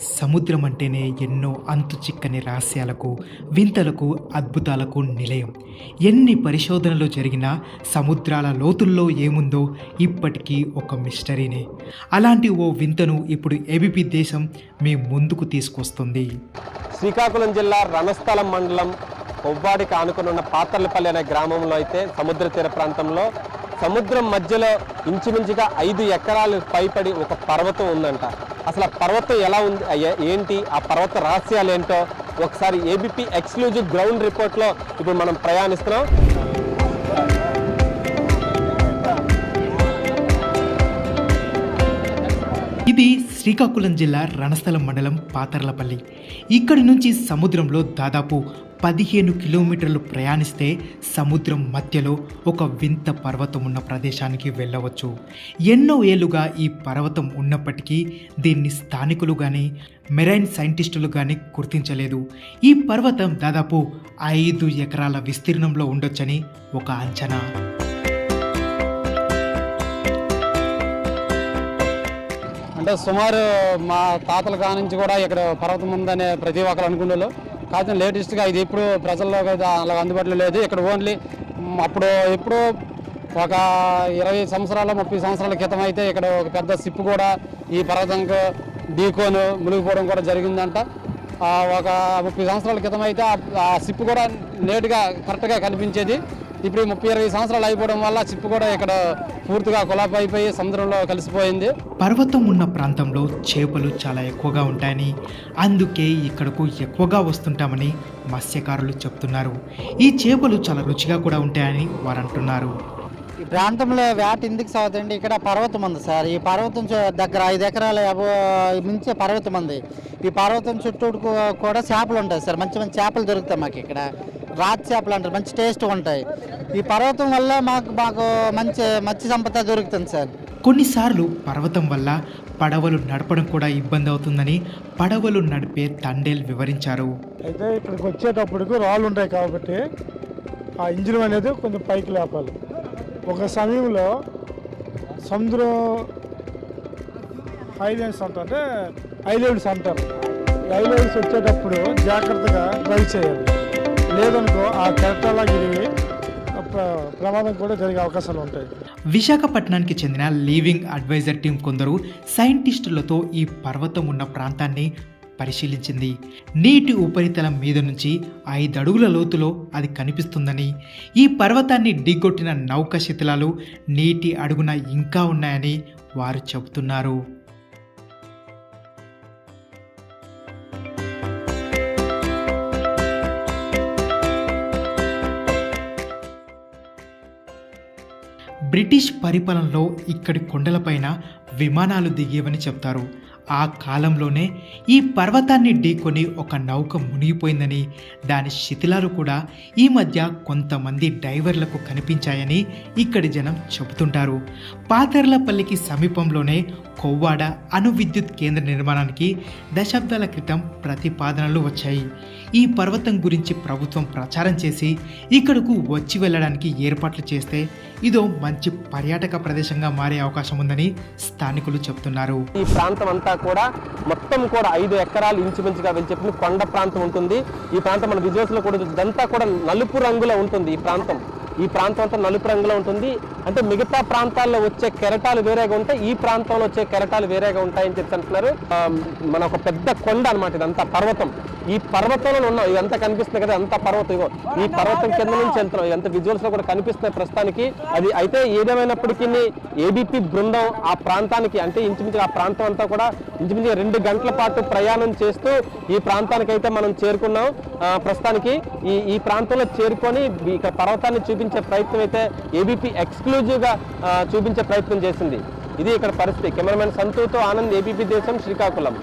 సముద్రం అంటేనే ఎన్నో అంతు చిక్కని రహస్యాలకు వింతలకు అద్భుతాలకు నిలయం. ఎన్ని పరిశోధనలు జరిగినా సముద్రాల లోతుల్లో ఏముందో ఇప్పటికీ ఒక మిస్టరీనే. అలాంటి ఓ వింతను ఇప్పుడు ఏబిపి దేశం మీ ముందుకు తీసుకొస్తుంది. శ్రీకాకుళం జిల్లా రణస్థలం మండలం కొవ్వాడికి ఆనుకునున్న పాత్రలపల్లి అనే గ్రామంలో అయితే సముద్ర తీర ప్రాంతంలో సముద్రం మధ్యలో ఇంచుమించుగా ఐదు ఎకరాలు పైపడి ఒక పర్వతం ఉందంట. అసలు ఆ పర్వతం ఎలా ఉంది? అయ్యా ఏంటి? ఆ పర్వత రహస్యాలు ఏంటో ఒకసారి ఏబిపి ఎక్స్క్లూజివ్ గ్రౌండ్ రిపోర్ట్లో ఇప్పుడు మనం ప్రయాణిస్తున్నాం. ఇది శ్రీకాకుళం జిల్లా రణస్థలం మండలం పాతర్లపల్లి. ఇక్కడి నుంచి సముద్రంలో దాదాపు పదిహేను కిలోమీటర్లు ప్రయాణిస్తే సముద్రం మధ్యలో ఒక వింత పర్వతం ఉన్న ప్రదేశానికి వెళ్ళవచ్చు. ఎన్నో ఏళ్ళుగా ఈ పర్వతం ఉన్నప్పటికీ దీన్ని స్థానికులు కానీ మెరైన్ సైంటిస్టులు కానీ గుర్తించలేదు. ఈ పర్వతం దాదాపు ఐదు ఎకరాల విస్తీర్ణంలో ఉండొచ్చని ఒక అంచనా. అంటే సుమారు మా తాతల కానించి కూడా ఇక్కడ పర్వతం ఉందనే ప్రతి ఒక్కరు అనుకునేవాళ్ళు. కాకపోతే లేటెస్ట్గా ఇది ఇప్పుడు ప్రజల్లో అలా అందుబాటులో లేదు. ఇక్కడ ఓన్లీ అప్పుడు ఎప్పుడు ఒక ఇరవై సంవత్సరాల ముప్పై సంవత్సరాల క్రితం అయితే ఇక్కడ ఒక పెద్ద సిప్పు కూడా ఈ పర్వతంకు ఢీకోను మునిగిపోవడం కూడా జరిగిందంట. ఒక ముప్పై సంవత్సరాల క్రితం అయితే ఆ- ఆ సిప్పు కూడా నేటుగా కరెక్ట్గా కనిపించేది. ఇప్పుడు ఈ ముప్పై ఇరవై సంవత్సరాలు అయిపోవడం వల్ల చిప్పు కూడా ఇక్కడ పూర్తిగా కొలాప్ అయిపోయి సముద్రంలో కలిసిపోయింది. పర్వతం ఉన్న ప్రాంతంలో చేపలు చాలా ఎక్కువగా ఉంటాయని అందుకే ఇక్కడకు ఎక్కువగా వస్తుంటామని మత్స్యకారులు చెప్తున్నారు. ఈ చేపలు చాలా రుచిగా కూడా ఉంటాయని వారు అంటున్నారు ఈ ప్రాంతంలో వేట ఎందుకు సాగుతుంది ఇక్కడ పర్వతం ఉంది సార్. ఈ పర్వతం దగ్గర ఐదు ఎకరాల అబో- మించే పర్వతం ఉంది. ఈ పర్వతం చుట్టూ కూడా చేపలు ఉంటాయి సార్. మంచి మంచి చేపలు దొరుకుతాయి మాకు ఇక్కడ. రాతి చేపలు అంటారు. మంచి టేస్ట్ ఉంటాయి. ఈ పర్వతం వల్ల మాకు మాకు మంచి మత్స్య సంపద దొరుకుతుంది సార్. కొన్నిసార్లు పర్వతం వల్ల పడవలు నడపడం కూడా ఇబ్బంది అవుతుందని పడవలు నడిపే తండేల్ వివరించారు. అయితే ఇక్కడికి వచ్చేటప్పటికి రాళ్ళు ఉంటాయి కాబట్టి ఆ ఇంజిన్ అనేది కొంచెం పైకి లేపాలి. ఒక సమయంలో సముద్రం హైలైన్స్ అంట అంటే హైలైన్స్ అంటారు. హైలైన్స్ వచ్చేటప్పుడు జాగ్రత్తగా డ్రైవ్ చేయాలి. లేదనుకో ఆ కెరటాలా గిరిగి ప్ర- ప్రమాదం కూడా జరిగే అవకాశాలు ఉంటాయి. విశాఖపట్నానికి చెందిన లీవింగ్ అడ్వైజర్ టీం కొందరు సైంటిస్టులతో ఈ పర్వతం ఉన్న ప్రాంతాన్ని పరిశీలించింది. నీటి ఉపరితలం మీద నుంచి ఐదు అడుగుల లోతులో అది కనిపిస్తుందని. ఈ పర్వతాన్ని ఢీకొట్టిన నౌక శిథిలాలు నీటి అడుగున ఇంకా ఉన్నాయని వారు చెబుతున్నారు. బ్రిటిష్ పరిపాలనలో ఇక్కడి కొండలపైన విమానాలు దిగేవని చెప్తారు. ఆ కాలంలోనే ఈ పర్వతాన్ని ఢీకొని ఒక నౌక మునిగిపోయిందని దాని శిథిలాలు కూడా ఈ మధ్య కొంతమంది డైవర్లకు కనిపించాయని ఇక్కడి జనం చెబుతుంటారు. పాతర్లపల్లికి సమీపంలోనే కొవ్వాడ అణు విద్యుత్ కేంద్ర నిర్మాణానికి దశాబ్దాల క్రితం ప్రతిపాదనలు వచ్చాయి. ఈ పర్వతం గురించి ప్రభుత్వం ప్రచారం చేసి ఇక్కడకు వచ్చి వెళ్ళడానికి ఏర్పాట్లు చేస్తే ఇదో మంచి పర్యాటక ప్రదేశంగా మారే అవకాశం ఉందని స్థానికులు చెబుతున్నారు. ఈ ప్రాంతం అంతా కూడా మొత్తం కూడా ఐదు ఎకరాలు ఇంచుమించుగా వెళ్ళి చెప్పిన కొండ ప్రాంతం ఉంటుంది. ఈ ప్రాంతం మన విజువల్స్లో కూడా ఇదంతా కూడా నలుపు రంగులో ఉంటుంది ఈ ప్రాంతం. ఈ ప్రాంతం అంతా నలుపు రంగులో ఉంటుంది. అంటే మిగతా ప్రాంతాల్లో వచ్చే కెరటాలు వేరేగా ఉంటాయి. ఈ ప్రాంతంలో వచ్చే కెరటాలు వేరేగా ఉంటాయని చెప్పి అంటున్నారు. మన ఒక పెద్ద కొండ అనమాట ఇదంతా పర్వతం. ఈ పర్వతంలో ఉన్నాం ఇదంతా కనిపిస్తుంది కదా అంత పర్వతం. ఇగో ఈ పర్వతం కింద నుంచి వెళ్తున్నాం ఇదంతా విజువల్స్లో కూడా కనిపిస్తున్నాయి ప్రస్తుతానికి. అది అయితే ఏదేమైనప్పటికీ ఏబీపీ బృందం ఆ ప్రాంతానికి అంటే ఇంచుమించు ఆ ప్రాంతం అంతా కూడా ఇంచుమించు రెండు గంటల పాటు ప్రయాణం చేస్తూ ఈ ప్రాంతానికి అయితే మనం చేరుకున్నాం. ప్రస్తుతానికి ఈ ఈ ప్రాంతంలో చేరుకొని ఇక పర్వతాన్ని చూపించే ప్రయత్నం అయితే ఏబీపీ ఎక్స్క్లూజివ్గా చూపించే ప్రయత్నం చేసింది. ఇది ఇక్కడ పరిస్థితి. కెమెరామెన్ సంతూతో ఆనంద్ ఏబీపీ దేశం శ్రీకాకుళం.